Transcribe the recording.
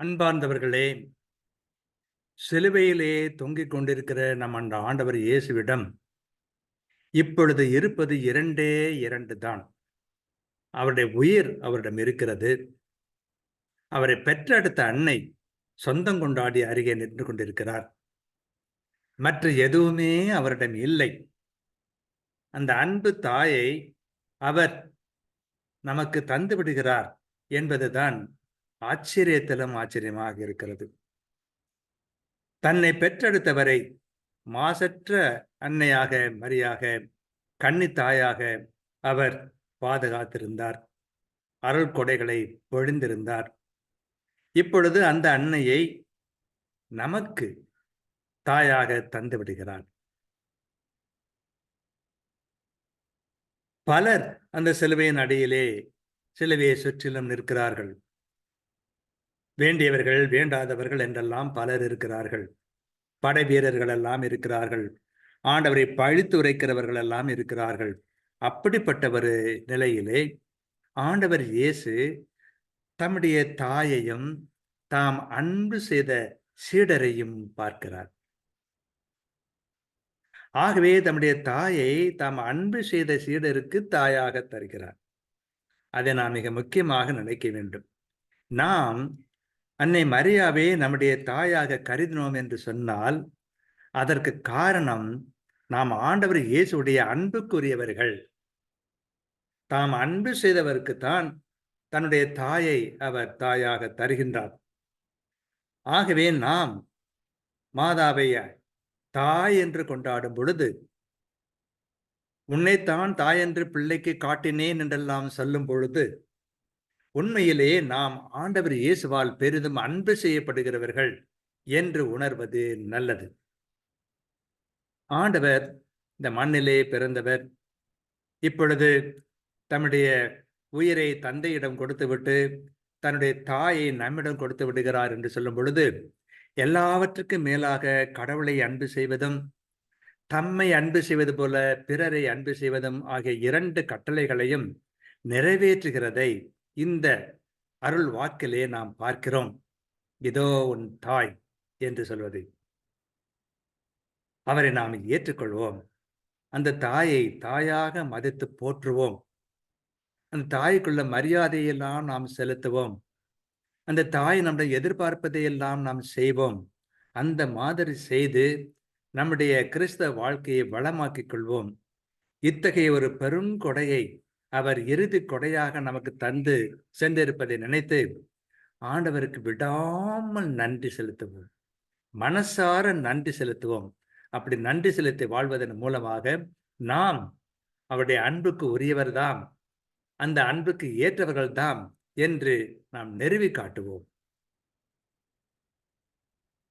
அன்பார்ந்தவர்களே சிலுவையிலே தொங்கிக் கொண்டிருக்கிற நம் அந்த ஆண்டவர் இயேசுவிடம் இப்பொழுது இருப்பது இரண்டே இரண்டு தான். அவருடைய உயிர் அவரிடம் இருக்கிறது. அவரை பெற்றெடுத்த அன்னை சொந்தம் கொண்டாடி அருகே நின்று கொண்டிருக்கிறார். மற்ற எதுவுமே அவரிடம் இல்லை. அந்த அன்பு தாயை அவர் நமக்கு தந்து விடுகிறார் என்பதுதான் ஆச்சரியத்திலும் ஆச்சரியமாக இருக்கிறது. தன்னை பெற்றெடுத்தவரை மாசற்ற அன்னையாக மரியாக கன்னி தாயாக அவர் பாதுகாத்திருந்தார். அருள் கொடைகளை பொழிந்திருந்தார் இப்பொழுது அந்த அன்னையை நமக்கு தாயாக தந்து விடுகிறார் பலர் அந்த சிலுவையின் அடியிலே சிலுவையை சுற்றிலும் நிற்கிறார்கள். வேண்டியவர்கள் வேண்டாதவர்கள் என்றெல்லாம் பலர் இருக்கிறார்கள். படை வீரர்கள் எல்லாம் இருக்கிறார்கள். ஆண்டவரை பழித்து உரைக்கிறவர்கள் எல்லாம் இருக்கிறார்கள். அப்படிப்பட்ட ஒரு நிலையிலே ஆண்டவர் இயேசு தம்முடைய தாயையும் தாம் அன்பு செய்த சீடரையும் பார்க்கிறார். ஆகவே தம்முடைய தாயை தாம் அன்பு செய்த சீடருக்கு தாயாக தருகிறார். அதை நாம் மிக முக்கியமாக நினைக்க வேண்டும். நாம் அன்னை மரியாவே நம்முடைய தாயாக கருதினோம் என்று சொன்னால் அதற்கு காரணம் நாம் ஆண்டவர் இயேசுடைய அன்புக்குரியவர்கள். தாம் அன்பு செய்தவருக்குத்தான் தன்னுடைய தாயை அவர் தாயாக தருகின்றார். ஆகவே நாம் மாதாவைய தாய் என்று கொண்டாடும் பொழுது உன்னைத்தான் தாய் என்று பிள்ளைக்கு காட்டினேன் என்றெல்லாம் சொல்லும் பொழுது உண்மையிலேயே நாம் ஆண்டவர் இயேசுவால் பெரிதும் அன்பு செய்யப்படுகிறவர்கள் என்று உணர்வது நல்லது. ஆண்டவர் இந்த மண்ணிலே பிறந்தவர். இப்பொழுது தம்முடைய உயிரை தந்தையிடம் கொடுத்துவிட்டு தன்னுடைய தாயை நம்மிடம் கொடுத்து விடுகிறார் என்று சொல்லும் பொழுது எல்லாவற்றுக்கும் மேலாக கடவுளை அன்பு செய்வதும் தம்மை அன்பு செய்வது போல பிறரை அன்பு செய்வதும் ஆகிய இரண்டு கட்டளைகளையும் நிறைவேற்றுகிறதை இந்த அருள் வாக்கிலே நாம் பார்க்கிறோம். இதோ உன் தாய் என்று சொல்வது. அவரை நாம் ஏற்றுக்கொள்வோம். அந்த தாயை தாயாக மதித்து போற்றுவோம். அந்த தாய்க்குள்ள மரியாதையெல்லாம் நாம் செலுத்துவோம். அந்த தாய் நம்முடைய எதிர்பார்ப்பதையெல்லாம் நாம் செய்வோம். அந்த மாதிரி செய்து நம்முடைய கிறிஸ்தவ வாழ்க்கையை வளமாக்கிக் கொள்வோம். இத்தகைய ஒரு பெருங்கொடையை அவர் இறுதி கொடையாக நமக்கு தந்து சென்றிருப்பதை நினைத்து ஆண்டவருக்கு விடாமல் நன்றி செலுத்துவோம். மனசார நன்றி செலுத்துவோம். அப்படி நன்றி செலுத்தி வாழ்வதன் மூலமாக நாம் அவருடைய அன்புக்கு உரியவர்தாம். அந்த அன்புக்கு ஏற்றவர்கள்தாம் என்று நாம் நிறுவி காட்டுவோம்.